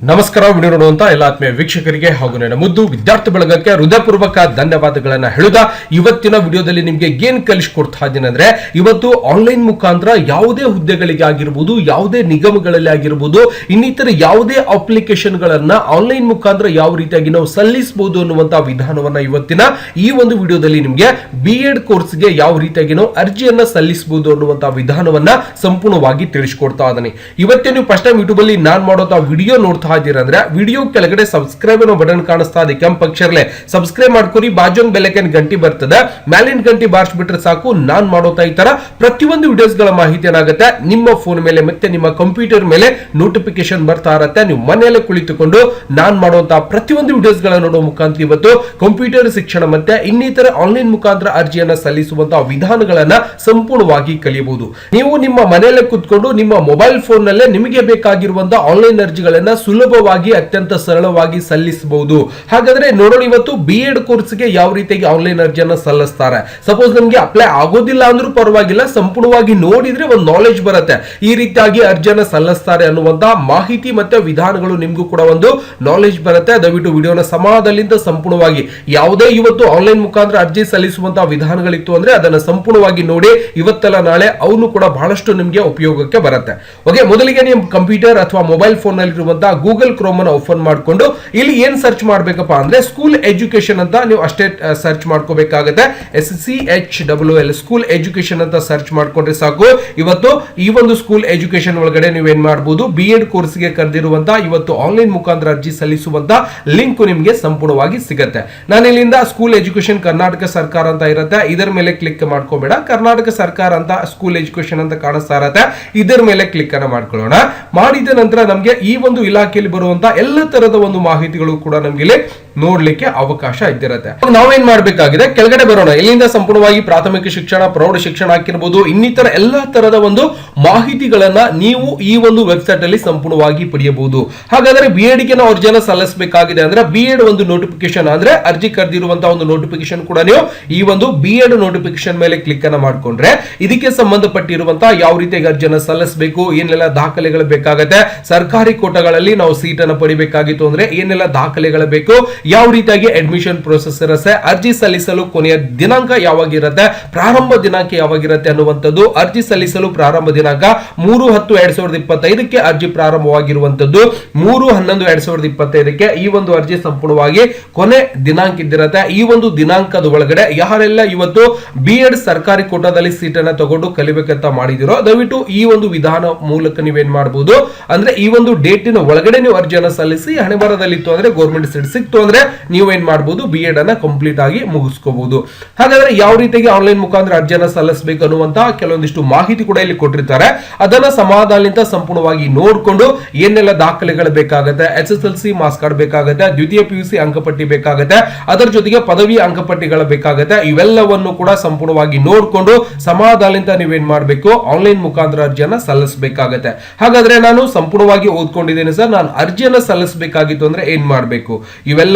ನಮಸ್ಕಾರ ವಿಡಿಯೋ ನೋಡುವಂತ ಎಲ್ಲ ಆತ್ಮೀಯ ವೀಕ್ಷಕರಿಗೆ ಹಾಗೂ ನನ್ನ ಮುದ್ದು ವಿದ್ಯಾರ್ಥಿ ಬಳಗಕ್ಕೆ ಹೃದಯಪೂರ್ವಕ ಧನ್ಯವಾದಗಳನ್ನ ಹೇಳುದ ಇವತ್ತಿನ ವಿಡಿಯೋದಲ್ಲಿ ನಿಮ್ಗೆ ಏನ್ ಕಲಿಸ್ಕೊಡ್ತಾ ಇದ್ದೀನಿ ಅಂದ್ರೆ, ಇವತ್ತು ಆನ್ಲೈನ್ ಮುಖಾಂತರ ಯಾವುದೇ ಹುದ್ದೆಗಳಿಗೆ ಆಗಿರ್ಬೋದು ಯಾವುದೇ ನಿಗಮಗಳಲ್ಲಿ ಆಗಿರ್ಬೋದು, ಇನ್ನಿತರ ಯಾವುದೇ ಅಪ್ಲಿಕೇಶನ್ ಗಳನ್ನ ಆನ್ಲೈನ್ ಮುಖಾಂತರ ಯಾವ ರೀತಿಯಾಗಿ ನಾವು ಸಲ್ಲಿಸಬಹುದು ಅನ್ನುವಂತ ವಿಧಾನವನ್ನ ಇವತ್ತಿನ ಈ ಒಂದು ವಿಡಿಯೋದಲ್ಲಿ ನಿಮ್ಗೆ ಬಿ ಎಡ್ ಕೋರ್ಸ್ಗೆ ಯಾವ ರೀತಿಯಾಗಿ ನಾವು ಅರ್ಜಿಯನ್ನ ಸಲ್ಲಿಸಬಹುದು ಅನ್ನುವಂತ ವಿಧಾನವನ್ನ ಸಂಪೂರ್ಣವಾಗಿ ತಿಳಿಸ್ಕೊಡ್ತಾ ಇದ್ದೀನಿ ಇವತ್ತೇ ನೀವು ಫಸ್ಟ್ ಟೈಮ್ ಯೂಟ್ಯೂಬ್ ಅಲ್ಲಿ ನಾನ್ ಮಾಡೋಂತ ವಿಡಿಯೋ ನೋಡ್ತಾ ಇದ್ದೀರಾ ಅಂದ್ರೆ ವಿಡಿಯೋ ಕೆಳಗಡೆ ಸಬ್ಸ್ಕ್ರೈಬ್ ಅನ್ನೋ ಬಟನ್ ಕಾಣಿಸ್ತಾ ಇದೆ, ಕೆಂಪ್ ಅಕ್ಷರಲೆ ಸಬ್ಸ್ಕ್ರೈಬ್ ಮಾಡ್ಕೊರಿ ಬಾಜೊಂದ್ ಬೆಲೆಕೆನ್ ಗಂಟಿ ಬರ್ತದೆ. ಮ್ಯಾಲಿನ ಗಂಟಿ ಬಾರಿಸ್ಬಿಟ್ರೆ ಸಾಕು, ನಾನ್ ಮಾಡೋತಾ ಈ ತರ ಪ್ರತಿಯೊಂದು ವಿಡಿಯೋಸ್ಗಳ ಮಾಹಿತಿ ಏನಾಗುತ್ತೆ, ನಿಮ್ಮ ಫೋನ್ ಮೇಲೆ ಮತ್ತೆ ನಿಮ್ಮ ಕಂಪ್ಯೂಟರ್ ಮೇಲೆ ನೋಟಿಫಿಕೇಶನ್ ಬರ್ತಾ ಇರತ್ತೆ. ನೀವು ಮನೆಯಲ್ಲೇ ಕುಳಿತುಕೊಂಡು ನಾನ್ ಮಾಡುವಂತಹ ಪ್ರತಿಯೊಂದು ವಿಡಿಯೋಸ್ಗಳ ನೋಡುವ ಮುಖಾಂತರ ಇವತ್ತು ಕಂಪ್ಯೂಟರ್ ಶಿಕ್ಷಣ ಮತ್ತೆ ಇನ್ನಿತರ ಆನ್ಲೈನ್ ಮುಖಾಂತರ ಅರ್ಜಿಯನ್ನ ಸಲ್ಲಿಸುವಂತಹ ವಿಧಾನಗಳನ್ನ ಸಂಪೂರ್ಣವಾಗಿ ಕಲಿಯಬಹುದು. ನೀವು ನಿಮ್ಮ ಮನೆಯಲ್ಲೇ ಕುತ್ಕೊಂಡು ನಿಮ್ಮ ಮೊಬೈಲ್ ಫೋನ್ ನಲ್ಲೇ ನಿಮಗೆ ಬೇಕಾಗಿರುವಂತಹ ಆನ್ಲೈನ್ ಅರ್ಜಿಗಳನ್ನ ಸುಲಭವಾಗಿ, ಅತ್ಯಂತ ಸರಳವಾಗಿ ಸಲ್ಲಿಸಬಹುದು. ಹಾಗಾದ್ರೆ ನೋಡೋಣ ಇವತ್ತು ಬಿ ಎಡ್ ಕೋರ್ಸ್ಗೆ ಯಾವ ರೀತಿಯಾಗಿ ಆನ್ಲೈನ್ ಅರ್ಜಿಯನ್ನು ಸಲ್ಲಿಸ್ತಾರೆ. ಸಪೋಸ್ ನಮ್ಗೆ ಅಪ್ಲೈ ಆಗೋದಿಲ್ಲ ಅಂದ್ರೂ ಪರವಾಗಿಲ್ಲ, ಸಂಪೂರ್ಣವಾಗಿ ನೋಡಿದ್ರೆ ಒಂದು ನಾಲೆಜ್ ಬರುತ್ತೆ. ಈ ರೀತಿಯಾಗಿ ಅರ್ಜಿಯನ್ನು ಸಲ್ಲಿಸ್ತಾರೆ ಅನ್ನುವಂತ ಮಾಹಿತಿ ಮತ್ತೆ ವಿಧಾನಗಳು ನಿಮಗೂ ಕೂಡ ಒಂದು ನಾಲೆಜ್ ಬರುತ್ತೆ. ದಯವಿಟ್ಟು ವಿಡಿಯೋನ ಸಮಾಧಾನದಿಂದ ಸಂಪೂರ್ಣವಾಗಿ ಯಾವುದೇ ಇವತ್ತು ಆನ್ಲೈನ್ ಮುಖಾಂತರ ಅರ್ಜಿ ಸಲ್ಲಿಸುವಂತಹ ವಿಧಾನಗಳಿತ್ತು ಅಂದ್ರೆ ಅದನ್ನ ಸಂಪೂರ್ಣವಾಗಿ ನೋಡಿ, ಇವತ್ತಲ್ಲ ನಾಳೆ ಅವನು ಕೂಡ ಬಹಳಷ್ಟು ನಿಮಗೆ ಉಪಯೋಗಕ್ಕೆ ಬರುತ್ತೆ. ಓಕೆ ಮೊದಲಿಗೆ ನಿಮ್ಮ ಕಂಪ್ಯೂಟರ್ ಅಥವಾ ಮೊಬೈಲ್ ಫೋನ್ ನಲ್ಲಿರುವಂತಹ ಗೂಗಲ್ ಕ್ರೋಮ್ ಅನ್ನು ಓಪನ್ ಮಾಡಿಕೊಂಡು ಇಲ್ಲಿ ಏನ್ ಸರ್ಚ್ ಮಾಡಬೇಕಪ್ಪ ಅಂದ್ರೆ ಸ್ಕೂಲ್ ಎಜುಕೇಶನ್ ಅಂತ ನೀವು ಅಷ್ಟೇ ಸರ್ಚ್ ಮಾಡ್ಕೋಬೇಕಾಗುತ್ತೆ. S C H W L school education ಅಂತ ಸರ್ಚ್ ಮಾಡ್ಕೊಂಡ್ರೆ ಸಾಕು. ಇವತ್ತು ಈ ಒಂದು ಸ್ಕೂಲ್ ಎಜುಕೇಶನ್ ಒಳಗಡೆ ನೀವು ಏನ್ ಮಾಡಬಹುದು ಬಿ ಎಡ್ ಕೋರ್ಸ್ಗೆ ಕರೆದಿರುವಂತಹ ಇವತ್ತು ಆನ್ಲೈನ್ ಮುಖಾಂತರ ಅರ್ಜಿ ಸಲ್ಲಿಸುವಂತ ಲಿಂಕ್ ನಿಮಗೆ ಸಂಪೂರ್ಣವಾಗಿ ಸಿಗುತ್ತೆ. ನಾನು ಇಲ್ಲಿಂದ ಸ್ಕೂಲ್ ಎಜುಕೇಶನ್ ಕರ್ನಾಟಕ ಸರ್ಕಾರ ಅಂತ ಇರುತ್ತೆ. ಇದರ ಮೇಲೆ ಕ್ಲಿಕ್ ಮಾಡ್ಕೋಬೇಡ. ಕರ್ನಾಟಕ ಸರ್ಕಾರ ಅಂತ ಸ್ಕೂಲ್ ಎಜುಕೇಶನ್ ಅಂತ ಕಾಣಿಸ್ತಾ ಇರತ್ತೆ. ಇದರ ಮೇಲೆ ಕ್ಲಿಕ್ ಅನ್ನ ಮಾಡ್ಕೊಳ್ಳೋಣ. ಮಾಡಿದ ನಂತರ ನಮಗೆ ಈ ಒಂದು ಇಲಾಖೆಯಲ್ಲಿ ಬರುವಂತಹ ಎಲ್ಲ ತರದ ಒಂದು ಮಾಹಿತಿಗಳು ಕೂಡ ನಮಗೆ ನೋಡ್ಲಿಕ್ಕೆ ಅವಕಾಶ ಇದ್ದಿರುತ್ತೆ. ನಾವೇನ್ ಮಾಡ್ಬೇಕಾಗಿದೆ? ಕೆಳಗಡೆ ಬರೋಣ. ಇಲ್ಲಿಂದ ಸಂಪೂರ್ಣವಾಗಿ ಪ್ರಾಥಮಿಕ ಶಿಕ್ಷಣ, ಪ್ರೌಢ ಶಿಕ್ಷಣ ಆಗಿರ್ಬೋದು ಇನ್ನಿತರ ಎಲ್ಲಾ ತರದ ಒಂದು ಮಾಹಿತಿಗಳನ್ನ ನೀವು ಈ ಒಂದು ವೆಬ್ಸೈಟ್ ಅಲ್ಲಿ ಸಂಪೂರ್ಣವಾಗಿ ಪಡೆಯಬಹುದು. ಹಾಗಾದ್ರೆ ಬಿ ಎಡ್ಗೆ ನಾವು ಅರ್ಜಿಯನ್ನ ಸಲ್ಲಿಸಬೇಕಾಗಿದೆ ಅಂದ್ರೆ ಬಿ ಎಡ್ ಒಂದು ನೋಟಿಫಿಕೇಶನ್ ಅಂದ್ರೆ ಅರ್ಜಿ ಕರೆದಿರುವಂತಹ ಒಂದು ನೋಟಿಫಿಕೇಶನ್ ಕೂಡ ನೀವು ಈ ಒಂದು ಬಿ ಎಡ್ ನೋಟಿಫಿಕೇಶನ್ ಮೇಲೆ ಕ್ಲಿಕ್ ಅನ್ನ ಮಾಡ್ಕೊಂಡ್ರೆ ಇದಕ್ಕೆ ಸಂಬಂಧಪಟ್ಟಿರುವಂತಹ ಯಾವ ರೀತಿಯಾಗಿ ಅರ್ಜಿಯನ್ನ ಸಲ್ಲಿಸಬೇಕು, ಏನೆಲ್ಲ ದಾಖಲೆಗಳು ಬೇಕಾಗತ್ತೆ, ಸರ್ಕಾರಿ ಕೋಟಗಳಲ್ಲಿ ನಾವು ಸೀಟ್ ಪಡಿಬೇಕಾಗಿತ್ತು ಅಂದ್ರೆ ಏನೆಲ್ಲ ದಾಖಲೆಗಳು ಬೇಕು ಯಾವ ರೀತಿಯಾಗಿ ಅಡ್ಮಿಷನ್ ಪ್ರೊಸೆಸ್ ಇರುತ್ತೆ, ಅರ್ಜಿ ಸಲ್ಲಿಸಲು ಕೊನೆಯ ದಿನಾಂಕ ಯಾವಾಗಿರುತ್ತೆ, ಪ್ರಾರಂಭ ದಿನಾಂಕ ಯಾವಾಗಿರುತ್ತೆ ಅನ್ನುವಂಥದ್ದು, ಅರ್ಜಿ ಸಲ್ಲಿಸಲು ಪ್ರಾರಂಭ ದಿನಾಂಕ ಮೂರು ಹತ್ತು ಎರಡ್ ಸಾವಿರದ ಇಪ್ಪತ್ತೈದಕ್ಕೆ ಅರ್ಜಿ ಪ್ರಾರಂಭವಾಗಿರುವಂತದ್ದು ಮೂರು ಹನ್ನೊಂದು ಎರಡ್ ಸಾವಿರದ ಇಪ್ಪತ್ತೈದಕ್ಕೆ ಈ ಒಂದು ಅರ್ಜಿ ಸಂಪೂರ್ಣವಾಗಿ ಕೊನೆ ದಿನಾಂಕ ಇದ್ದಿರತ್ತೆ. ಈ ಒಂದು ದಿನಾಂಕದ ಒಳಗಡೆ ಯಾರೆಲ್ಲ ಇವತ್ತು ಬಿ ಎಡ್ ಸರ್ಕಾರಿ ಕೋಟಾದಲ್ಲಿ ಸೀಟ್ ಅನ್ನ ತಗೊಂಡು ಕಲಿಬೇಕಂತ ಮಾಡಿದಿರೋ, ದಯವಿಟ್ಟು ಈ ಒಂದು ವಿಧಾನ ಮೂಲಕ ನೀವೇನ್ ಮಾಡಬಹುದು ಅಂದ್ರೆ ಈ ಒಂದು ಡೇಟಿನ ಒಳಗಡೆ ನೀವು ಅರ್ಜಿಯನ್ನು ಸಲ್ಲಿಸಿ ಹಣೆ ಬರದಲ್ಲಿತ್ತು ಅಂದ್ರೆ ಗೌರ್ಮೆಂಟ್ ಸೀಟ್ ಸಿಕ್ತು ಅಂದ್ರೆ ನೀವು ಏನ್ ಮಾಡಬಹುದು ಬಿ ಎಡ್ ಅನ್ನ ಕಂಪ್ಲೀಟ್ ಆಗಿ ಮುಗಿಸ್ಕೋಬಹುದು ಹಾಗಾದ್ರೆ ಯಾವ ರೀತಿಯಾಗಿ ಆನ್ಲೈನ್ ಮುಖಾಂತರ ಅರ್ಜಿಯನ್ನ ಸಲ್ಲಿಸಬೇಕು ಅನ್ನುವಂತಹ ಕೆಲವೊಂದಿಷ್ಟು ಮಾಹಿತಿ ಕೂಡ ಇಲ್ಲಿ ಕೊಟ್ಟಿರ್ತಾರೆ. ಅದನ್ನ ಸಮಾಧಾನದಿಂದ ಸಂಪೂರ್ಣವಾಗಿ ನೋಡ್ಕೊಂಡು ಏನೆಲ್ಲ ದಾಖಲೆಗಳು ಬೇಕಾಗುತ್ತೆ S S L C marks card ಬೇಕಾಗುತ್ತೆ, ದ್ವಿತೀಯ ಪಿ ಯು ಸಿ ಅಂಕಪಟ್ಟಿ ಬೇಕಾಗುತ್ತೆ, ಅದರ ಜೊತೆಗೆ ಪದವಿ ಅಂಕಪಟ್ಟಿಗಳು ಬೇಕಾಗುತ್ತೆ, ಇವೆಲ್ಲವನ್ನು ಕೂಡ ಸಂಪೂರ್ಣವಾಗಿ ನೋಡ್ಕೊಂಡು ಸಮಾಧಾನದಿಂದ ನೀವೇನ್ ಮಾಡಬೇಕು ಆನ್ಲೈನ್ ಮುಖಾಂತರ ಅರ್ಜಿಯನ್ನ ಸಲ್ಲಿಸಬೇಕಾಗತ್ತೆ. ಹಾಗಾದ್ರೆ ನಾನು ಸಂಪೂರ್ಣವಾಗಿ ಓದ್ಕೊಂಡಿದ್ದೇನೆ ಸರ್, ನಾನು ಅರ್ಜಿಯನ್ನ ಸಲ್ಲಿಸಬೇಕಾಗಿತ್ತು ಅಂದ್ರೆ ಏನ್ ಮಾಡಬೇಕು?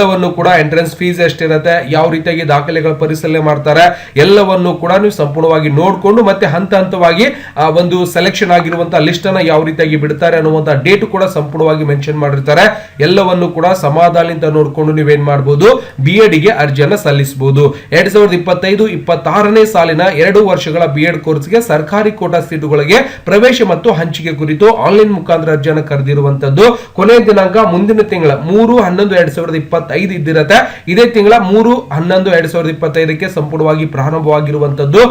ಇವೆಲ್ಲವನ್ನು ಕೂಡ ಎಂಟ್ರೆನ್ಸ್ ಫೀಸ್ ಎಷ್ಟಿರುತ್ತೆ, ಯಾವ ರೀತಿಯಾಗಿ ದಾಖಲೆಗಳ ಪರಿಶೀಲನೆ ಮಾಡ್ತಾರೆ, ಎಲ್ಲವನ್ನು ಕೂಡ ನೀವು ಸಂಪೂರ್ಣವಾಗಿ ನೋಡ್ಕೊಂಡು ಮತ್ತೆ ಹಂತ ಹಂತವಾಗಿ ಒಂದು ಸೆಲೆಕ್ಷನ್ ಆಗಿರುವಂತಹ ಲಿಸ್ಟ್ ಅನ್ನ ಯಾವ ರೀತಿಯಾಗಿ ಬಿಡ್ತಾರೆ ಅನ್ನುವಂತಹ ಡೇಟ್ ಕೂಡ ಸಂಪೂರ್ಣವಾಗಿ ಮೆನ್ಷನ್ ಮಾಡಿರ್ತಾರೆ. ಎಲ್ಲವನ್ನು ಕೂಡ ಸಮಾಧಾನದಿಂದ ನೋಡ್ಕೊಂಡು ನೀವೇನ್ ಮಾಡಬಹುದು ಬಿ ಎಡ್ಗೆ ಅರ್ಜಿಯನ್ನು ಸಲ್ಲಿಸಬಹುದು ಎರಡ್ ಸಾವಿರದ ಇಪ್ಪತ್ತೈದು, ಇಪ್ಪತ್ತಾರನೇ ಸಾಲಿನ ಎರಡು ವರ್ಷಗಳ ಬಿ ಎಡ್ ಕೋರ್ಸ್ಗೆ ಸರ್ಕಾರಿ ಕೋಟಾ ಸೀಟುಗಳಿಗೆ ಪ್ರವೇಶ ಮತ್ತು ಹಂಚಿಕೆ ಕುರಿತು ಆನ್ಲೈನ್ ಮುಖಾಂತರ ಅರ್ಜಿಯನ್ನು ಕರೆದಿರುವಂತದ್ದು. ಕೊನೆಯ ದಿನಾಂಕ ಮುಂದಿನ ತಿಂಗಳ ಮೂರು, ಹನ್ನೊಂದು, ಎರಡ್ ಸಾವಿರದ ಇಪ್ಪತ್ತೈದು ಇದ್ದಿರತ್ತೆ. ಇದೇ ತಿಂಗಳ ಮೂರು ಹನ್ನೊಂದು ಎರಡ್ ಸಾವಿರದ ಇಪ್ಪತ್ತೈದಕ್ಕೆ ಸಂಪೂರ್ಣವಾಗಿ ಪ್ರಾರಂಭವಾಗಿರುವಂತದ್ದು.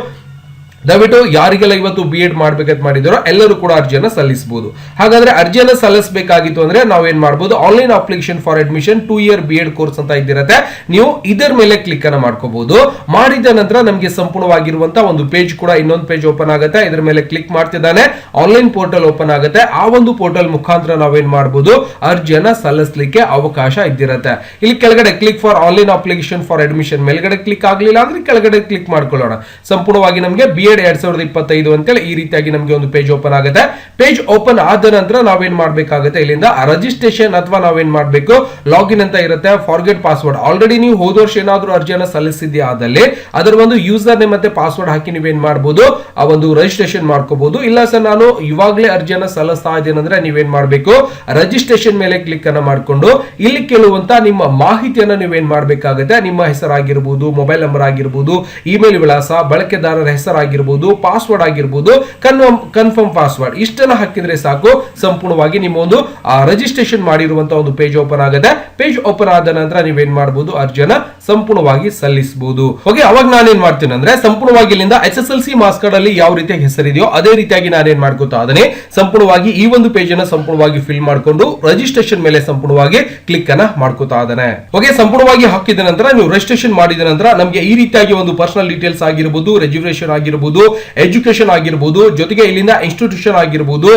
ದಯವಿಟ್ಟು ಯಾರಿಗೆಲ್ಲ ಇವತ್ತು ಬಿ ಎಡ್ ಮಾಡ್ಬೇಕಂತ ಮಾಡಿದಾರೋ ಎಲ್ಲರೂ ಕೂಡ ಅರ್ಜಿಯನ್ನು ಸಲ್ಲಿಸಬಹುದು ಹಾಗಾದ್ರೆ ಅರ್ಜಿಯನ್ನು ಸಲ್ಲಿಸಬೇಕಾಗಿತ್ತು ಅಂದ್ರೆ ನಾವೇನ್ ಮಾಡಬಹುದು online application for admission two year B Ed course ಅಂತ ಇದ್ದಿರತ್ತೆ. ನೀವು ಇದರ ಮೇಲೆ ಕ್ಲಿಕ್ ಅನ್ನ ಮಾಡ್ಕೋಬಹುದು ಮಾಡಿದ ನಂತರ ನಮಗೆ ಸಂಪೂರ್ಣವಾಗಿರುವಂತಹ ಒಂದು ಪೇಜ್ ಕೂಡ ಇನ್ನೊಂದು ಪೇಜ್ ಓಪನ್ ಆಗುತ್ತೆ. ಇದರ ಮೇಲೆ ಕ್ಲಿಕ್ ಮಾಡ್ತಿದ್ದಾನೆ. ಆನ್ಲೈನ್ ಪೋರ್ಟಲ್ ಓಪನ್ ಆಗುತ್ತೆ. ಆ ಒಂದು ಪೋರ್ಟಲ್ ಮುಖಾಂತರ ನಾವೇನ್ ಮಾಡಬಹುದು ಅರ್ಜಿಯನ್ನ ಸಲ್ಲಿಸಲಿಕ್ಕೆ ಅವಕಾಶ ಇದ್ದಿರತ್ತೆ. ಇಲ್ಲಿ ಕೆಳಗಡೆ click for online application for admission ಮೇಲ್ಗಡೆ ಕ್ಲಿಕ್ ಆಗಲಿಲ್ಲ ಅಂದ್ರೆ ಕೆಳಗಡೆ ಕ್ಲಿಕ್ ಮಾಡ್ಕೊಳ್ಳೋಣ. ಸಂಪೂರ್ಣವಾಗಿ ನಮಗೆ ಬಿ ಎಡ್ ಎರಡ್ ಸಾವಿರದ ಇಪ್ಪತ್ತೈದು ಅಂತೇಳಿ ಈ ರೀತಿಯಾಗಿ ನಮಗೆ ಒಂದು ಪೇಜ್ ಓಪನ್ ಆಗುತ್ತೆ. ಪೇಜ್ ಓಪನ್ ಆದ ನಂತರ ನಾವೇನ್ ಮಾಡಬೇಕಾಗುತ್ತೆ? ಇಲ್ಲಿಂದ ರಜಿಸ್ಟ್ರೇಷನ್ ಅಥವಾ ನಾವೇನ್ ಮಾಡಬೇಕು? ಲಾಗಿನ್ ಅಂತ ಇರುತ್ತೆ ಫಾರ್ಗೆಟ್ ಪಾಸ್ವರ್ಡ್ ಆಲ್ರೆಡಿ ನೀವು ಹೋದ ವರ್ಷ ಏನಾದರೂ ಅರ್ಜಿಯನ್ನು ಸಲ್ಲಿಸಿದ್ಯಾ ಆದಲ್ಲಿ, ಅದರ ಒಂದು ಯೂಸರ್ ನೇಮ್ ಮತ್ತೆ ಪಾಸ್ವರ್ಡ್ ಹಾಕಿ ನೀವೇನ್ ಮಾಡಬಹುದು ಆ ಒಂದು ರಜಿಸ್ಟ್ರೇಷನ್ ಮಾಡ್ಕೋಬಹುದು ಇಲ್ಲ ಸರ್, ನಾನು ಇವಾಗಲೇ ಅರ್ಜಿಯನ್ನು ಸಲ್ಲಿಸ್ತಾ ಇದ್ದೇನೆ ಅಂದ್ರೆ ನೀವೇನ್ ಮಾಡಬೇಕು? ರಜಿಸ್ಟ್ರೇಷನ್ ಮೇಲೆ ಕ್ಲಿಕ್ ಅನ್ನ ಮಾಡ್ಕೊಂಡು, ಇಲ್ಲಿ ಕೇಳುವಂತ ನಿಮ್ಮ ಮಾಹಿತಿಯನ್ನ ನೀವೇನ್ ಮಾಡಬೇಕಾಗುತ್ತೆ? ನಿಮ್ಮ ಹೆಸರಾಗಿರ್ಬೋದು ಮೊಬೈಲ್ ನಂಬರ್ ಆಗಿರ್ಬೋದು ಇಮೇಲ್ ವಿಳಾಸ, ಬಳಕೆದಾರರ ಹೆಸರಾಗಿರ್ಬೋದು ಪಾಸ್ವರ್ಡ್ ಆಗಿರ್ಬೋದು ಕನ್ಫರ್ಮ್ ಕನ್ಫರ್ಮ್ ಪಾಸ್ವರ್ಡ್ ಇಷ್ಟನ್ನ ಹಾಕಿದ್ರೆ ಸಾಕು. ಸಂಪೂರ್ಣವಾಗಿ ನಿಮ್ಮ ಒಂದು ರಿಜಿಸ್ಟ್ರೇಷನ್ ಮಾಡಿರುವಂತಹ ಒಂದು ಪೇಜ್ ಓಪನ್ ಆಗುತ್ತೆ. ಪೇಜ್ ಓಪನ್ ಆದ ನಂತರ ನೀವೇನ್ ಮಾಡಬಹುದು ಅರ್ಜಿಯನ್ನ ಸಂಪೂರ್ಣವಾಗಿ ಸಲ್ಲಿಸಬಹುದು ಓಕೆ ಅವಾಗ ನಾನೇನ್ ಮಾಡ್ತೀನಿ ಅಂದ್ರೆ, ಸಂಪೂರ್ಣವಾಗಿ ಇಲ್ಲಿಂದ ಎಸ್ ಎಸ್ ಎಲ್ ಸಿ ಅಲ್ಲಿ ಯಾವ ರೀತಿಯಾಗಿ ಹೆಸರಿದೆಯೋ ಅದೇ ರೀತಿಯಾಗಿ ನಾನೇನ್ ಮಾಡ್ಕೋತಾ ಅದನ್ನೇ ಸಂಪೂರ್ಣವಾಗಿ ಈ ಒಂದು ಪೇಜ್ ಅನ್ನ ಸಂಪೂರ್ಣವಾಗಿ ಫಿಲ್ ಮಾಡ್ಕೊಂಡು ರಿಜಿಸ್ಟ್ರೇಷನ್ ಮೇಲೆ ಸಂಪೂರ್ಣವಾಗಿ ಕ್ಲಿಕ್ ಅನ್ನ ಮಾಡ್ಕೋತಾ ಅದನ್ನೇ ಓಕೆ ಸಂಪೂರ್ಣವಾಗಿ ಹಾಕಿದ ನಂತರ, ನೀವು ರಿಜಿಸ್ಟ್ರೇಷನ್ ಮಾಡಿದ ನಂತರ, ನಮಗೆ ಈ ರೀತಿಯಾಗಿ ಒಂದು ಪರ್ಸನಲ್ ಡೀಟೇಲ್ಸ್ ಆಗಿರಬಹುದು ರೆಜ್ಯುರೇಷನ್ ಆಗಿರಬಹುದು ಎಜುಕೇಶನ್ ಆಗಿರ್ಬೋದು, ಜೊತೆಗೆ ಇಲ್ಲಿಂದ ಇನ್ಸ್ಟಿಟ್ಯೂಷನ್ ಆಗಿರ್ಬೋದು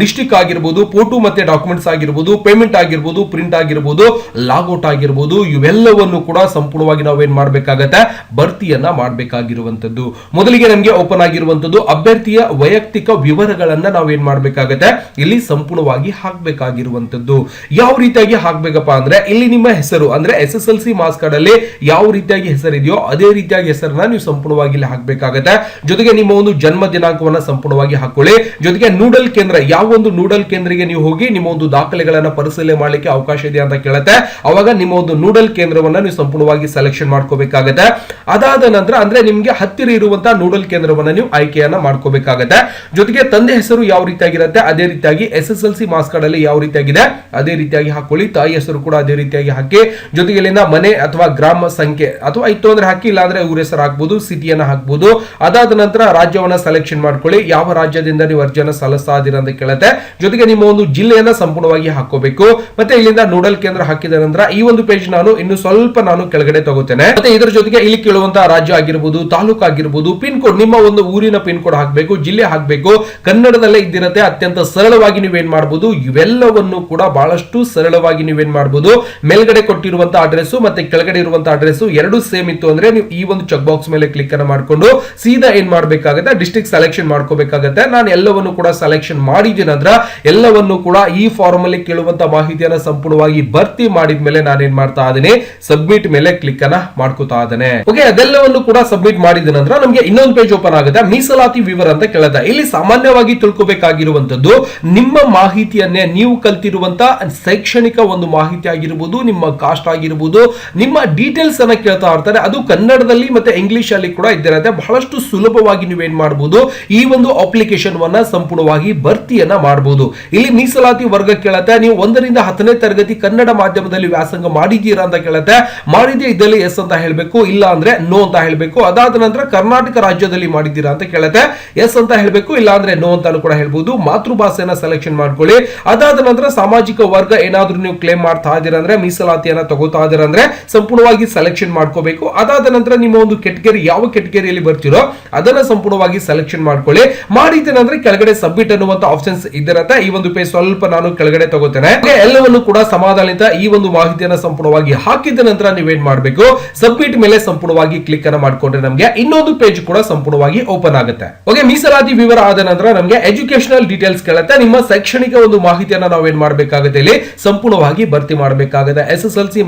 ಡಿಸ್ಟಿಕ್ ಆಗಿರ್ಬೋದು ಫೋಟೋ ಮತ್ತೆ ಡಾಕ್ಯುಮೆಂಟ್ಸ್ ಆಗಿರ್ಬೋದು ಪೇಮೆಂಟ್ ಆಗಿರ್ಬೋದು ಪ್ರಿಂಟ್ ಆಗಿರ್ಬೋದು ಲಾಗೌಟ್ ಆಗಿರ್ಬೋದು, ಇವೆಲ್ಲವನ್ನು ಕೂಡ ಸಂಪೂರ್ಣವಾಗಿ ನಾವು ಏನ್ ಮಾಡಬೇಕಾಗತ್ತೆ? ಭರ್ತಿಯನ್ನ ಮಾಡಬೇಕಾಗಿರುವಂತದ್ದು ಮೊದಲಿಗೆ ನಮಗೆ ಓಪನ್ ಆಗಿರುವಂತದ್ದು ಅಭ್ಯರ್ಥಿಯ ವೈಯಕ್ತಿಕ ವಿವರಗಳನ್ನ ನಾವೇನ್ ಮಾಡಬೇಕಾಗತ್ತೆ? ಇಲ್ಲಿ ಸಂಪೂರ್ಣವಾಗಿ ಹಾಕ್ಬೇಕಾಗಿರುವಂತದ್ದು ಯಾವ ರೀತಿಯಾಗಿ ಹಾಕ್ಬೇಕಪ್ಪ ಅಂದ್ರೆ, ಇಲ್ಲಿ ನಿಮ್ಮ ಹೆಸರು, ಅಂದ್ರೆ S S L C marks card ಅಲ್ಲಿ ಯಾವ ರೀತಿಯಾಗಿ ಹೆಸರಿದೆಯೋ ಅದೇ ರೀತಿಯಾಗಿ ಹೆಸರನ್ನ ನೀವು ಸಂಪೂರ್ಣವಾಗಿ ಇಲ್ಲಿ ಹಾಕ್ಬೇಕಾಗತ್ತೆ. ಜೊತೆಗೆ ನಿಮ್ಮ ಒಂದು ಜನ್ಮ ದಿನಾಂಕವನ್ನ ಸಂಪೂರ್ಣವಾಗಿ ಹಾಕೊಳ್ಳಿ. ಜೊತೆಗೆ ನೂಡಲ್ ಕೇಂದ್ರ, ಯಾವ ಒಂದು ನೂಡಲ್ ಕೇಂದ್ರಕ್ಕೆ ನೀವು ಹೋಗಿ ನಿಮ್ಮ ಒಂದು ದಾಖಲೆಗಳನ್ನ ಪರಿಶೀಲನೆ ಮಾಡಲಿಕ್ಕೆ ಅವಕಾಶ ಇದೆ ಅಂತ ಕೇಳುತ್ತೆ. ಅವಾಗ ನಿಮ್ಮ ಒಂದು ನೂಡಲ್ ಕೇಂದ್ರವನ್ನ ನೀವು ಸಂಪೂರ್ಣವಾಗಿ ಸೆಲೆಕ್ಷನ್ ಮಾಡ್ಕೋಬೇಕಾಗತ್ತೆ. ಅದಾದ ನಂತರ ಅಂದ್ರೆ ನಿಮ್ಗೆ ಹತ್ತಿರ ಇರುವಂತಹ ನೂಡಲ್ ಕೇಂದ್ರವನ್ನ ನೀವು ಆಯ್ಕೆಯನ್ನ ಮಾಡ್ಕೋಬೇಕಾಗತ್ತೆ. ಜೊತೆಗೆ ತಂದೆ ಹೆಸರು ಯಾವ ರೀತಿಯಾಗಿರುತ್ತೆ, ಅದೇ ರೀತಿಯಾಗಿ S S L C marks card ಅಲ್ಲಿ ಯಾವ ರೀತಿಯಾಗಿದೆ, ಅದೇ ರೀತಿಯಾಗಿ ಹಾಕೊಳ್ಳಿ. ತಾಯಿ ಹೆಸರು ಕೂಡ ಅದೇ ರೀತಿಯಾಗಿ ಹಾಕಿ, ಜೊತೆಗೆ ಇಲ್ಲಿಂದ ಮನೆ ಅಥವಾ ಗ್ರಾಮ ಸಂಖ್ಯೆ ಅಥವಾ ಇತ್ತು ಅಂದ್ರೆ ಹಾಕಿ ಇಲ್ಲ ಅಂದ್ರೆ ಊರ ಹೆಸರು ಹಾಕ್ಬೋದು ಸಿಟಿಯನ್ನ ಹಾಕ್ಬೋದು. ಅದಾದ ನಂತರ ರಾಜ್ಯವನ್ನ ಸೆಲೆಕ್ಷನ್ ಮಾಡ್ಕೊಳ್ಳಿ. ಯಾವ ರಾಜ್ಯದಿಂದ ನೀವು ಅರ್ಜಿಯನ್ನ ಸಲ್ಲಿಸ್ತಾ ಅಂತ ಕೇಳುತ್ತೆ. ಜೊತೆಗೆ ನಿಮ್ಮ ಒಂದು ಜಿಲ್ಲೆಯನ್ನ ಸಂಪೂರ್ಣವಾಗಿ ಹಾಕೋಬೇಕು ಮತ್ತೆ ಇಲ್ಲಿಂದ ನೋಡಲ್ ಕೇಂದ್ರ ಹಾಕಿದ ನಂತರ ಈ ಒಂದು ಪೇಜ್ ನಾನು ಇನ್ನು ಸ್ವಲ್ಪ ನಾನು ಕೆಳಗಡೆ ತಗೋತೇನೆ. ಮತ್ತೆ ಇದರ ಜೊತೆಗೆ ಇಲ್ಲಿ ಕೇಳುವಂತಹ ರಾಜ್ಯ ಆಗಿರ್ಬೋದು, ತಾಲೂಕು ಆಗಿರ್ಬೋದು ಪಿನ್ ಕೋಡ್ ನಿಮ್ಮ ಒಂದು ಊರಿನ ಪಿನ್ ಕೋಡ್ ಹಾಕಬೇಕು, ಜಿಲ್ಲೆ ಹಾಕಬೇಕು. ಕನ್ನಡದಲ್ಲೇ ಇದ್ದಿರತ್ತೆ, ಅತ್ಯಂತ ಸರಳವಾಗಿ ನೀವೇನ್ ಮಾಡಬಹುದು ಇವೆಲ್ಲವನ್ನು ಕೂಡ ಬಹಳಷ್ಟು ಸರಳವಾಗಿ ನೀವೇನ್ ಮಾಡಬಹುದು ಮೇಲ್ಗಡೆ ಕೊಟ್ಟಿರುವಂತಹ ಅಡ್ರೆಸ್ ಮತ್ತೆ ಕೆಳಗಡೆ ಇರುವಂತಹ ಅಡ್ರೆಸ್ ಎರಡು ಸೇಮ್ ಇತ್ತು ಅಂದ್ರೆ ನೀವು ಈ ಒಂದು ಚೆಕ್ ಬಾಕ್ಸ್ ಮೇಲೆ ಕ್ಲಿಕ್ ಅನ್ನು ಮಾಡ್ಕೊಂಡು ಸೀದಾ ಏನ್ ಮಾಡ್ಬೇಕಾಗತ್ತೆ ಡಿಸ್ಟ್ರಿಕ್ಟ್ ಸೆಲೆಕ್ಷನ್ ಮಾಡ್ಕೋಬೇಕಾಗತ್ತೆ. ನಾನು ಎಲ್ಲವನ್ನು ಕೂಡ ಸೆಲೆಕ್ಷನ್ ಮಾಡಿದ್ದೀನಿ ನಂತರ ಎಲ್ಲವನ್ನು ಕೂಡ ಈ ಫಾರ್ಮ್ ಅಲ್ಲಿ ಕೇಳುವಂತ ಮಾಹಿತಿಯನ್ನ ಸಂಪೂರ್ಣವಾಗಿ ಭರ್ತಿ ಮಾಡಿದ ಮೇಲೆ ನಾನೇನ್ ಮಾಡ್ತಾ ಇದ್ದೀನಿ ಸಬ್ಮಿಟ್ ಮೇಲೆ ಕ್ಲಿಕ್ ಅನ್ನ ಮಾಡ್ಕೋತಾ ಇದ್ದೇನೆ. ಓಕೆ ಅದೆಲ್ಲವನ್ನು ಕೂಡ ಸಬ್ಮಿಟ್ ಮಾಡಿದ ನಂತರ ನಮಗೆ ಇನ್ನೊಂದು ಪೇಜ್ ಓಪನ್ ಆಗುತ್ತೆ, ಮೀಸಲಾತಿ ವಿವರ ಅಂತ ಕೇಳುತ್ತೆ. ಇಲ್ಲಿ ಸಾಮಾನ್ಯವಾಗಿ ತಿಳ್ಕೋಬೇಕಾಗಿರುವಂತದ್ದು, ನಿಮ್ಮ ಮಾಹಿತಿಯನ್ನೇ ನೀವು ಕಲ್ತಿರುವಂತ ಶೈಕ್ಷಣಿಕ ಒಂದು ಮಾಹಿತಿ ಆಗಿರ್ಬೋದು, ನಿಮ್ಮ ಕಾಸ್ಟ್ ಆಗಿರ್ಬೋದು, ನಿಮ್ಮ ಡೀಟೇಲ್ಸ್ ಅನ್ನ ಕೇಳ್ತಾ ಇರ್ತಾರೆ. ಅದು ಕನ್ನಡದಲ್ಲಿ ಮತ್ತೆ ಇಂಗ್ಲಿಷ್ ಅಲ್ಲಿ ಕೂಡ ಇದ್ದಿರತ್ತೆ. ಬಹಳಷ್ಟು ಸುಲಭವಾಗಿ ನೀವೇನ್ ಮಾಡಬಹುದು ಈ ಒಂದು ಅಪ್ಲಿಕೇಶನ್ ವನ್ನ ಸಂಪೂರ್ಣವಾಗಿ ಭರ್ತಿಯನ್ನ ಮಾಡಬಹುದು ಇಲ್ಲಿ ಮೀಸಲಾತಿ ವರ್ಗ ಕೇಳತ್ತೆ, ನೀವು ಒಂದರಿಂದ ಹತ್ತನೇ ತರಗತಿ ಕನ್ನಡ ಮಾಧ್ಯಮದಲ್ಲಿ ವ್ಯಾಸಂಗ ಮಾಡಿದ್ದೀರಾ ಅಂತ ಕೇಳತ್ತೆ. ಮಾಡಿದ್ಯಾ, ಇದ್ದಲ್ಲಿ ಎಸ್ ಅಂತ ಹೇಳಬೇಕು, ಇಲ್ಲ ಅಂದ್ರೆ ನೋ ಅಂತ ಹೇಳಬೇಕು. ಅದಾದ ನಂತರ ಕರ್ನಾಟಕ ರಾಜ್ಯದಲ್ಲಿ ಮಾಡಿದ್ದೀರಾ ಅಂತ ಕೇಳತ್ತೆ. ಎಸ್ ಅಂತ ಹೇಳಬೇಕು, ಇಲ್ಲ ಅಂದ್ರೆ ನೋ ಅಂತಾನು ಕೂಡ ಹೇಳ್ಬೋದು. ಮಾತೃಭಾಷೆಯನ್ನ ಸೆಲೆಕ್ಷನ್ ಮಾಡ್ಕೊಳ್ಳಿ. ಅದಾದ ನಂತರ ಸಾಮಾಜಿಕ ವರ್ಗ ಏನಾದ್ರೂ ನೀವು ಕ್ಲೇಮ್ ಮಾಡ್ತಾ ಇದೀರ ಅಂದ್ರೆ, ಮೀಸಲಾತಿಯನ್ನ ತಗೋತಾ ಇದೀರ ಅಂದ್ರೆ, ಸಂಪೂರ್ಣವಾಗಿ ಸೆಲೆಕ್ಷನ್ ಮಾಡ್ಕೋಬೇಕು. ಅದಾದ ನಂತರ ನಿಮ್ಮ ಒಂದು ಕೆಟಗರಿ, ಯಾವ ಕೆಟಗರಿಯಲ್ಲಿ ಬರ್ತಿರೋ ಅದನ್ನ ಸಂಪೂರ್ಣವಾಗಿ ಸೆಲೆಕ್ಷನ್ ಮಾಡ್ಕೊಳ್ಳಿ. ಮಾಡಿದ್ದೇನೆಂದ್ರೆ ಕೆಳಗಡೆ ಸಬ್ಮಿಟ್ ಅನ್ನುವಂತ ಆಪ್ಷನ್ಸ್ ಇದಿರತ್ತೆ ಈ ಒಂದು ಪೇಜ್ ಸ್ವಲ್ಪ ನಾನು ಕೆಳಗಡೆ ತಗೋತೇನೆ. ಎಲ್ಲವನ್ನು ಕೂಡ ಸಮಾಧಾನಿತ ಈ ಒಂದು ಮಾಹಿತಿಯನ್ನ ಸಂಪೂರ್ಣವಾಗಿ ಹಾಕಿದ ನಂತರ ನೀವೇನ್ ಮಾಡಬೇಕು? ಸಬ್ಮಿಟ್ ಮೇಲೆ ಸಂಪೂರ್ಣವಾಗಿ ಕ್ಲಿಕ್ ಅನ್ನ ಮಾಡ್ಕೊಂಡ್ರೆ ನಮಗೆ ಇನ್ನೊಂದು ಪೇಜ್ ಕೂಡ ಸಂಪೂರ್ಣವಾಗಿ ಓಪನ್ ಆಗುತ್ತೆ. ಓಕೆ ಮೀಸಲಾತಿ ವಿವರ ಆದ ನಂತರ ನಮಗೆ ಎಜುಕೇಶನಲ್ ಡೀಟೇಲ್ಸ್ ಕೇಳುತ್ತೆ. ನಿಮ್ಮ ಶೈಕ್ಷಣಿಕ ಒಂದು ಮಾಹಿತಿಯನ್ನ ನಾವೇನ್ ಮಾಡಬೇಕಾಗುತ್ತೆ ಇಲ್ಲಿ? ಸಂಪೂರ್ಣವಾಗಿ ಭರ್ತಿ ಮಾಡಬೇಕಾಗುತ್ತೆ. S S L C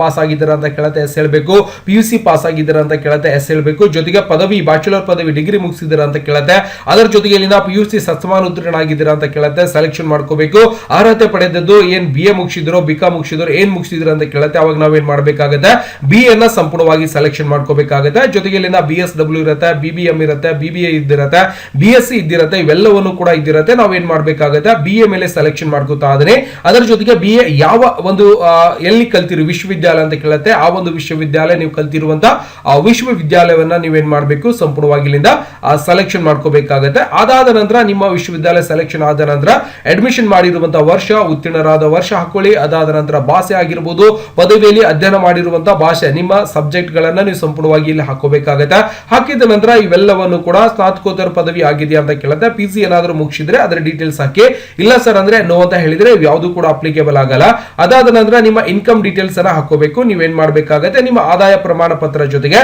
pass ಆಗಿದ್ದೀರಾ ಅಂತ ಕೇಳುತ್ತೆ ಎಸ್ ಹೇಳಬೇಕು. ಪಿ ಯು ಸಿ ಪಾಸ್ ಆಗಿದ್ದೀರಾ ಅಂತ ಕೇಳುತ್ತೆ ಎಸ್ ಹೇಳಬೇಕು. ಜೊತೆಗೆ ಪದವಿ ಬ್ಯಾಚುಲರ್ ಡಿಗ್ರಿ ಮುಗಿಸಿದ್ದೀರಾ ಅಂತ ಕೇಳುತ್ತೆ. ಅದರ ಜೊತೆಗೆ ಇಲ್ಲಿಂದ ಪಿ ಯು ಸಿ ಆಗಿದ್ದೀರಾ ಅಂತ ಕೇಳುತ್ತೆ. ಸೆಲೆಕ್ಷನ್ ಮಾಡ್ಕೋಬೇಕು. ಅರ್ಹತೆ ಪಡೆದದ್ದು ಏನ್ ಬಿ ಎ ಮುಗಿಸಿದ್ರು ಬಿ ಕಾ ಮುಗಿಸಿದ್ರು, ಏನ್ ಮುಗಿಸಿದ್ರು ಅಂತ ಕೇಳುತ್ತೆ. ಅವಾಗ ನಾವೇನ್ ಮಾಡಬೇಕಾಗುತ್ತೆ? ಬಿ ಎನ್ನ ಸಂಪೂರ್ಣವಾಗಿ ಸೆಲೆಕ್ಷನ್ ಮಾಡ್ಕೋಬೇಕಾಗುತ್ತೆ. ಜೊತೆಗೆ ಇಲ್ಲಿನ ಬಿ ಎಸ್ ಡಬ್ಲ್ಯೂ ಇರುತ್ತೆ ಬಿ ಬಿ ಎಂ ಇರುತ್ತೆ ಬಿ ಬಿ ಎ ಇದ್ದಿರತ್ತೆ ಬಿ ಎಸ್ ಸಿ ಇದ್ದಿರತ್ತೆ, ಇವೆಲ್ಲವನ್ನು ಕೂಡ ಇದ್ದಿರತ್ತೆ. ನಾವೇನ್ ಮಾಡ್ಬೇಕಾಗುತ್ತೆ? ಬಿ ಎ ಮೇಲೆ ಸೆಲೆಕ್ಷನ್ ಮಾಡ್ಕೋತಾ ಇದ್ರೆ ಅದರ ಜೊತೆಗೆ ಬಿ ಎ ಯಾವ ಒಂದು ಎಲ್ಲಿ ಕಲ್ತಿರು? ವಿಶ್ವವಿದ್ಯಾಲಯ ಅಂತ ಕೇಳುತ್ತೆ. ಆ ಒಂದು ವಿಶ್ವವಿದ್ಯಾಲಯ ನೀವು ಕಲ್ತಿರುವಂತ, ಆ, ವಿಶ್ವವಿದ್ಯಾಲಯವನ್ನ ನೀವೇನ್ ಮಾಡಬೇಕು? ಸಂಪೂರ್ಣವಾಗಿ ಇಲ್ಲಿಂದ ಸೆಲೆಕ್ಷನ್ ಮಾಡ್ಕೋಬೇಕಾಗತ್ತೆ. ಅದಾದ ನಂತರ ನಿಮ್ಮ ವಿಶ್ವವಿದ್ಯಾಲಯ ಸೆಲೆಕ್ಷನ್ ಆದ ನಂತರ ಅಡ್ಮಿಷನ್ ಮಾಡಿರುವಂತಹ ವರ್ಷ, ಉತ್ತೀರ್ಣರಾದ ವರ್ಷ ಹಾಕೊಳ್ಳಿ. ಅದಾದ ನಂತರ ಭಾಷೆ ಆಗಿರ್ಬೋದು, ಪದವಿಯಲ್ಲಿ ಅಧ್ಯಯನ ಮಾಡಿರುವಂತಹ ಭಾಷೆ, ನಿಮ್ಮ ಸಬ್ಜೆಕ್ಟ್ ಗಳನ್ನ ನೀವು ಸಂಪೂರ್ಣವಾಗಿ ಇಲ್ಲಿ ಹಾಕೋಬೇಕಾಗತ್ತೆ. ಹಾಕಿದ ನಂತರ ಇವೆಲ್ಲವನ್ನು ಕೂಡ ಸ್ನಾತಕೋತ್ತರ ಪದವಿ ಆಗಿದೆಯಾ ಅಂತ ಕೇಳುತ್ತೆ. ಪಿ ಸಿ ಏನಾದರೂ ಮುಗಿಸಿದ್ರೆ ಅದರ ಡೀಟೇಲ್ಸ್ ಹಾಕಿ. ಇಲ್ಲ ಸರ್ ಅಂದ್ರೆ ನೋ ಅಂತ ಹೇಳಿದ್ರೆ ಯಾವುದು ಕೂಡ ಅಪ್ಲಿಕೇಬಲ್ ಆಗಲ್ಲ. ಅದಾದ ನಂತರ ನಿಮ್ಮ ಇನ್ಕಮ್ ಡೀಟೇಲ್ಸ್ ಅನ್ನ ಹಾಕೋಬೇಕು. ನೀವೇನ್ ಮಾಡಬೇಕಾಗತ್ತೆ? ನಿಮ್ಮ ಆದಾಯ ಪ್ರಮಾಣ ಪತ್ರ ಜೊತೆಗೆ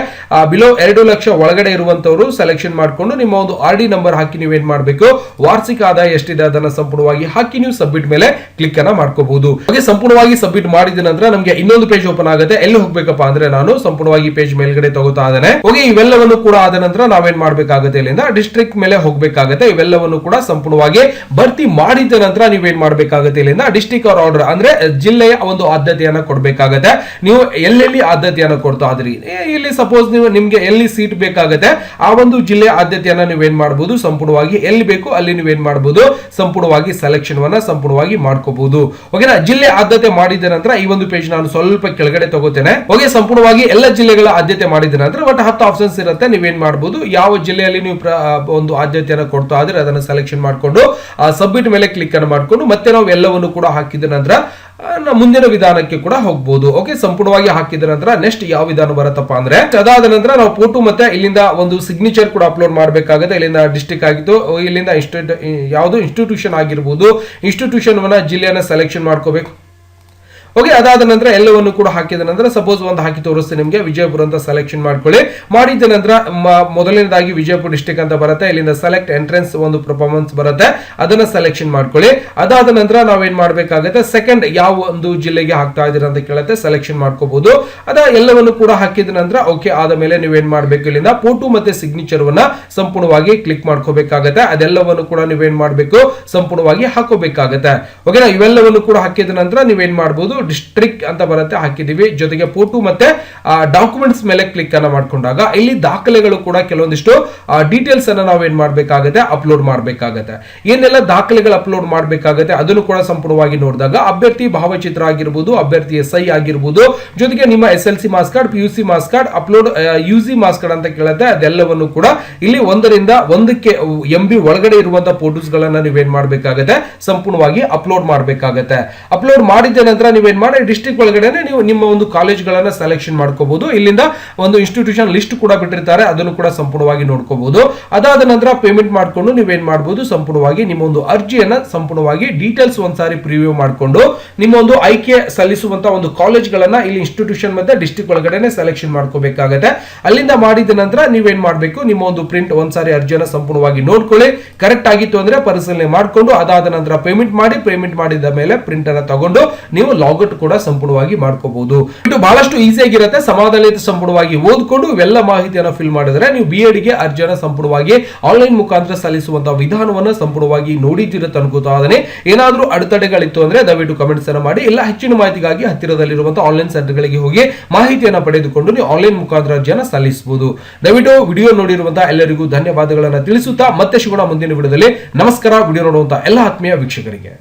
ಬಿಲೋ ಎರಡು ಲಕ್ಷ ಒಳಗಡೆ ಇರುವಂತವರು ಸೆಲೆಕ್ಷನ್ ಮಾಡ್ಕೊಂಡು ನಿಮ್ಮ ಒಂದು ಆರ್ ಡಿ ನಂಬರ್ ಹಾಕಿ ನೀವೇನ್ ಮಾಡಬೇಕು? ವಾರ್ಷಿಕ ಆದಾಯ ಎಷ್ಟಿದೆ ಅದನ್ನ ಸಂಪೂರ್ಣವಾಗಿ ಹಾಕಿ ನೀವು ಸಬ್ಮಿಟ್ ಮೇಲೆ ಕ್ಲಿಕ್ ಅನ್ನ ಮಾಡ್ಕೋಬಹುದು. ಹಾಗೆ ಸಂಪೂರ್ಣವಾಗಿ ಸಬ್ಮಿಟ್ ಮಾಡಿದ ನಂತರ ನಮಗೆ ಇನ್ನೊಂದು ಪೇಜ್ ಓಪನ್ ಆಗುತ್ತೆ. ಎಲ್ಲಿ ಹೋಗ್ಬೇಕಪ್ಪ ಅಂದ್ರೆ ನಾನು ಸಂಪೂರ್ಣವಾಗಿ ಪೇಜ್ ಮೇಲ್ಗಡೆ ತಗೋತಾ ಇದ್ದೇನೆ ಹೋಗಿ ಇವೆಲ್ಲವನ್ನು ಕೂಡ ಆದ ನಂತರ ನಾವೇನ್ ಮಾಡ್ಬೇಕಾಗುತ್ತೆ ಇಲ್ಲಿಂದ? ಡಿಸ್ಟ್ರಿಕ್ಟ್ ಮೇಲೆ ಹೋಗ್ಬೇಕಾಗುತ್ತೆ. ಇವೆಲ್ಲವನ್ನು ಕೂಡ ಸಂಪೂರ್ಣವಾಗಿ ಭರ್ತಿ ಮಾಡಿದ ನಂತರ ನೀವೇನ್ ಮಾಡ್ಬೇಕಾಗುತ್ತೆ ಇಲ್ಲಿಂದ? ಡಿಸ್ಟ್ರಿಕ್ಟ್ ಆರ್ ಆರ್ಡರ್ ಅಂದ್ರೆ ಜಿಲ್ಲೆಯ ಒಂದು ಆದ್ಯತೆಯನ್ನ ಕೊಡ್ಬೇಕಾಗತ್ತೆ. ನೀವು ಎಲ್ಲೆಲ್ಲಿ ಆದ್ಯತೆಯನ್ನ ಕೊಡ್ತಾ ಇದ್ರಿ ಇಲ್ಲಿ ಸಪೋಸ್ ನೀವು ನಿಮ್ಗೆ ಎಲ್ಲಿ ಸೀಟ್ ಬೇಕಾಗುತ್ತೆ? ಆ ಒಂದು ಜಿಲ್ಲೆಯ ಆದ್ಯತೆಯನ್ನ ನೀವೇನ್ ಮಾಡಬಹುದು ಸಂಪೂರ್ಣವಾಗಿ ಎಲ್ಲಿ ಬೇಕು ಅಲ್ಲಿ ನೀವೇನ್ ಮಾಡಬಹುದು ಸಂಪೂರ್ಣವಾಗಿ ಸೆಲೆಕ್ಷನ್ ವನ್ನ ಸಂಪೂರ್ಣವಾಗಿ ಮಾಡ್ಕೋಬಹುದು ಓಕೆನಾ ಜಿಲ್ಲೆ ಆದ್ಯತೆ ಮಾಡಿದ ನಂತರ ಈ ಒಂದು ಪೇಜ್ ನಾನು ಸ್ವಲ್ಪ ಕೆಳಗಡೆ ತಗೋತೇನೆ. ಓಕೆ ಸಂಪೂರ್ಣವಾಗಿ ಎಲ್ಲ ಜಿಲ್ಲೆಗಳ ಆದ್ಯತೆ ಮಾಡಿದ ನಂತರ ಒಟ್ಟು ಹತ್ತು ಆಪ್ಷನ್ಸ್ ಇರುತ್ತೆ, ನೀವೇನ್ ಮಾಡಬಹುದು ಯಾವ ಜಿಲ್ಲೆಯಲ್ಲಿ ನೀವು ಒಂದು ಆದ್ಯತೆಯನ್ನು ಕೊಡ್ತಾ ಆದ್ರೆ ಅದನ್ನ ಸೆಲೆಕ್ಷನ್ ಮಾಡ್ಕೊಂಡು ಸಬ್ಮಿಟ್ ಮೇಲೆ ಕ್ಲಿಕ್ ಅನ್ನು ಮಾಡ್ಕೊಂಡು ಮತ್ತೆ ನಾವು ಎಲ್ಲವನ್ನು ಕೂಡ ಹಾಕಿದ ನಂತರ ಮುಂದಿನ ವಿಧಾನಕ್ಕೆ ಕೂಡ ಹೋಗ್ಬೋದು. ಓಕೆ ಸಂಪೂರ್ಣವಾಗಿ ಹಾಕಿದ ನಂತರ ನೆಕ್ಸ್ಟ್ ಯಾವ ವಿಧಾನ ಬರುತ್ತಪ್ಪ ಅಂದ್ರೆ, ಅದಾದ ನಂತರ ನಾವು ಫೋಟೋ ಮತ್ತೆ ಇಲ್ಲಿಂದ ಒಂದು ಸಿಗ್ನೇಚರ್ ಕೂಡ ಅಪ್ಲೋಡ್ ಮಾಡಬೇಕಾಗುತ್ತೆ. ಇಲ್ಲಿಂದ ಡಿಸ್ಟಿಕ್ ಆಗಿತ್ತು. ಇಲ್ಲಿಂದ ಇನ್ಸ್ಟಿಟ್ಯೂಟ್ ಯಾವುದು ಇನ್ಸ್ಟಿಟ್ಯೂಷನ್ ಆಗಿರ್ಬೋದು ಇನ್ಸ್ಟಿಟ್ಯೂಷನ್ ಜಿಲ್ಲೆಯನ್ನ ಸೆಲೆಕ್ಷನ್ ಮಾಡ್ಕೋಬೇಕು. ಓಕೆ, ಅದಾದ ನಂತರ ಎಲ್ಲವನ್ನು ಕೂಡ ಹಾಕಿದ ನಂತರ ಸಪೋಸ್ ಒಂದು ಹಾಕಿ ತೋರಿಸ್ತೀನಿ ನಿಮಗೆ. ವಿಜಯಪುರ ಅಂತ ಸೆಲೆಕ್ಷನ್ ಮಾಡ್ಕೊಳ್ಳಿ. ಮಾಡಿದ ನಂತರ ಮೊದಲನೇದಾಗಿ ವಿಜಯಪುರ ಡಿಸ್ಟಿಕ್ ಅಂತ ಬರುತ್ತೆ. ಇಲ್ಲಿಂದ ಸೆಲೆಕ್ಟ್ ಎಂಟ್ರೆನ್ಸ್ ಒಂದು ಪರ್ಫಾರ್ಮೆನ್ಸ್ ಬರುತ್ತೆ. ಅದನ್ನ ಸೆಲೆಕ್ಷನ್ ಮಾಡ್ಕೊಳ್ಳಿ. ಅದಾದ ನಂತರ ನಾವೇನ್ ಮಾಡಬೇಕಾಗುತ್ತೆ? ಸೆಕೆಂಡ್ ಯಾವ ಒಂದು ಜಿಲ್ಲೆಗೆ ಹಾಕ್ತಾ ಇದೀರ ಅಂತ ಕೇಳುತ್ತೆ ಸೆಲೆಕ್ಷನ್ ಮಾಡ್ಕೋಬಹುದು ಅದ ಎಲ್ಲವನ್ನು ಕೂಡ ಹಾಕಿದ ನಂತರ, ಓಕೆ, ಆದ ಮೇಲೆ ನೀವೇನ್ ಮಾಡಬೇಕು? ಇಲ್ಲಿಂದ ಫೋಟೋ ಮತ್ತೆ ಸಿಗ್ನೇಚರ್ ವನ್ನ ಸಂಪೂರ್ಣವಾಗಿ ಕ್ಲಿಕ್ ಮಾಡ್ಕೋಬೇಕಾಗತ್ತೆ. ಅದೆಲ್ಲವನ್ನು ಕೂಡ ನೀವೇನ್ ಮಾಡಬೇಕು? ಸಂಪೂರ್ಣವಾಗಿ ಹಾಕೋಬೇಕಾಗತ್ತೆ. ಓಕೆನಾ? ಇವೆಲ್ಲವನ್ನು ಕೂಡ ಹಾಕಿದ ನಂತರ ನೀವೇನ್ ಮಾಡಬಹುದು ಡಿಸ್ಟ್ರಿಕ್ಟ್ ಅಂತ ಬರುತ್ತೆ ಹಾಕಿದೀವಿ ಜೊತೆಗೆ ಫೋಟೋ ಮತ್ತೆ ಡಾಕ್ಯುಮೆಂಟ್ಸ್ ಮೇಲೆ ಕ್ಲಿಕ್ ಅನ್ನ ಮಾಡ್ಕೊಂಡಾಗ ಇಲ್ಲಿ ದಾಖಲೆಗಳು ಕೂಡ ಕೆಲವೊಂದಿಷ್ಟು ಡೀಟೇಲ್ಸ್ ಅನ್ನ ಏನ್ ಮಾಡಬೇಕಾಗುತ್ತೆ ಅಪ್ಲೋಡ್ ಮಾಡಬೇಕಾಗತ್ತೆ. ಏನೆಲ್ಲ ದಾಖಲೆಗಳು ಅಪ್ಲೋಡ್ ಮಾಡಬೇಕಾಗತ್ತೆ, ಅದನ್ನು ಕೂಡ ಸಂಪೂರ್ಣವಾಗಿ ನೋಡಿದಾಗ ಅಭ್ಯರ್ಥಿ ಭಾವಚಿತ್ರ ಆಗಿರ್ಬೋದು, ಅಭ್ಯರ್ಥಿ ಎಸ್ ಐ ಆಗಿರ್ಬೋದು, ಜೊತೆಗೆ ನಿಮ್ಮ S L C marks card P U C marks card upload U C marks card ಅಂತ ಕೇಳುತ್ತೆ. ಅದೆಲ್ಲವನ್ನು ಕೂಡ ಇಲ್ಲಿ ಒಂದರಿಂದ ಒಂದಕ್ಕೆ ಎಂ ಬಿ ಒಳಗಡೆ ಇರುವಂತಹ ಫೋಟೋಸ್ ಗಳನ್ನ ನೀವೇನ್ ಮಾಡಬೇಕಾಗತ್ತೆ, ಸಂಪೂರ್ಣವಾಗಿ ಅಪ್ಲೋಡ್ ಮಾಡಬೇಕಾಗತ್ತೆ. ಅಪ್ಲೋಡ್ ಮಾಡಿದ ನಂತರ ನೀವೇನ್ ಮಾಡಿ ಡಿಸ್ಟ್ರಿಕ್ಟ್ ಒಳಗಡೆ ನೀವು ನಿಮ್ಮ ಒಂದು ಕಾಲೇಜ್ಗಳನ್ನ ಸೆಲೆಕ್ಷನ್ ಮಾಡ್ಕೋಬಹುದು ಇಲ್ಲಿಂದ ಒಂದು ಇನ್ಸ್ಟಿಟ್ಯೂಷನ್ ಲಿಸ್ಟ್ ಕೂಡ ಬಿಟ್ಟಿರ್ತಾರೆ, ಅದನ್ನು ಕೂಡ ಸಂಪೂರ್ಣವಾಗಿ ನೋಡ್ಕೋಬಹುದು ಅದಾದ ನಂತರ ಪೇಮೆಂಟ್ ಮಾಡ್ಕೊಂಡು ನೀವೇನ್ ಮಾಡಬಹುದು ಸಂಪೂರ್ಣವಾಗಿ ನಿಮ್ಮ ಒಂದು ಅರ್ಜಿಯನ್ನ ಸಂಪೂರ್ಣವಾಗಿ ಡೀಟೇಲ್ಸ್ ಒಂದ್ಸಾರಿ ಪ್ರಿವ್ಯೂ ಮಾಡಿಕೊಂಡು ನಿಮ್ಮ ಒಂದು ಆಯ್ಕೆ ಸಲ್ಲಿಸುವಂತ ಒಂದು ಕಾಲೇಜ್ಗಳನ್ನ ಇಲ್ಲಿ ಇನ್ಸ್ಟಿಟ್ಯೂಷನ್ ಮತ್ತೆ ಡಿಸ್ಟ್ರಿಕ್ಟ್ ಒಳಗಡೆ ಸೆಲೆಕ್ಷನ್ ಮಾಡ್ಕೋಬೇಕಾಗತ್ತೆ. ಅಲ್ಲಿಂದ ಮಾಡಿದ ನಂತರ ನೀವೇನ್ ಮಾಡಬೇಕು, ನಿಮ್ಮ ಒಂದು ಪ್ರಿಂಟ್ ಒಂದ್ಸಾರಿ ಅರ್ಜಿಯನ್ನ ಸಂಪೂರ್ಣವಾಗಿ ನೋಡ್ಕೊಳ್ಳಿ. ಕರೆಕ್ಟ್ ಆಗಿತ್ತು ಅಂದ್ರೆ ಪರಿಶೀಲನೆ ಮಾಡಿಕೊಂಡು, ಅದಾದ ನಂತರ ಪೇಮೆಂಟ್ ಮಾಡಿ ಪೇಮೆಂಟ್ ಮಾಡಿದ ಮೇಲೆ ಪ್ರಿಂಟ್ ಅನ್ನ ತಗೊಂಡು ನೀವು ಲಾಗೌಟ್ ಕೂಡ ಸಂಪೂರ್ಣವಾಗಿ ಮಾಡ್ಕೋಬಹುದು. ಇದು ಬಹಳಷ್ಟು ಈಸಿ ಆಗಿರುತ್ತೆ. ಸಮಾಧಾನ ಸಂಪೂರ್ಣವಾಗಿ ಓದ್ಕೊಂಡು ಇವೆಲ್ಲ ಮಾಹಿತಿಯನ್ನು ಫಿಲ್ ಮಾಡಿದ್ರೆ ನೀವು ಬಿ ಗೆ ಅರ್ಜಿಯನ್ನ ಸಂಪೂರ್ಣವಾಗಿ ಆನ್ಲೈನ್ ಮುಖಾಂತರ ಸಲ್ಲಿಸುವಂತಹ ವಿಧಾನವನ್ನ ಸಂಪೂರ್ಣವಾಗಿ ನೋಡಿದ್ದೀರ ಅನ್ಕೋತಾ ಏನಾದರೂ ಏನಾದ್ರೂ ಅಡೆತಡೆಗಳಿತ್ತು ಅಂದ್ರೆ ದಯವಿಟ್ಟು ಕಮೆಂಟ್ಸ್ ಅನ್ನು ಮಾಡಿ. ಎಲ್ಲ ಹೆಚ್ಚಿನ ಮಾಹಿತಿಗಾಗಿ ಹತ್ತಿರದಲ್ಲಿರುವಂತಹ ಆನ್ಲೈನ್ ಸೆಂಟರ್ಗಳಿಗೆ ಹೋಗಿ ಮಾಹಿತಿಯನ್ನ ಪಡೆದುಕೊಂಡು ನೀವು ಆನ್ಲೈನ್ ಮುಖಾಂತರ ಅರ್ಜಿಯನ್ನು ಸಲ್ಲಿಸಬಹುದು. ದಯವಿಟ್ಟು ವಿಡಿಯೋ ನೋಡಿರುವಂತಹ ಎಲ್ಲರಿಗೂ ಧನ್ಯವಾದಗಳನ್ನು ತಿಳಿಸುತ್ತಾ ಮತ್ತೆ ಶಿವಣ ಮುಂದಿನ ವಿಡಿಯೋದಲ್ಲಿ. ನಮಸ್ಕಾರ, ವಿಡಿಯೋ ನೋಡುವಂತಹ ಎಲ್ಲ ಆತ್ಮೀಯ ವೀಕ್ಷಕರಿಗೆ.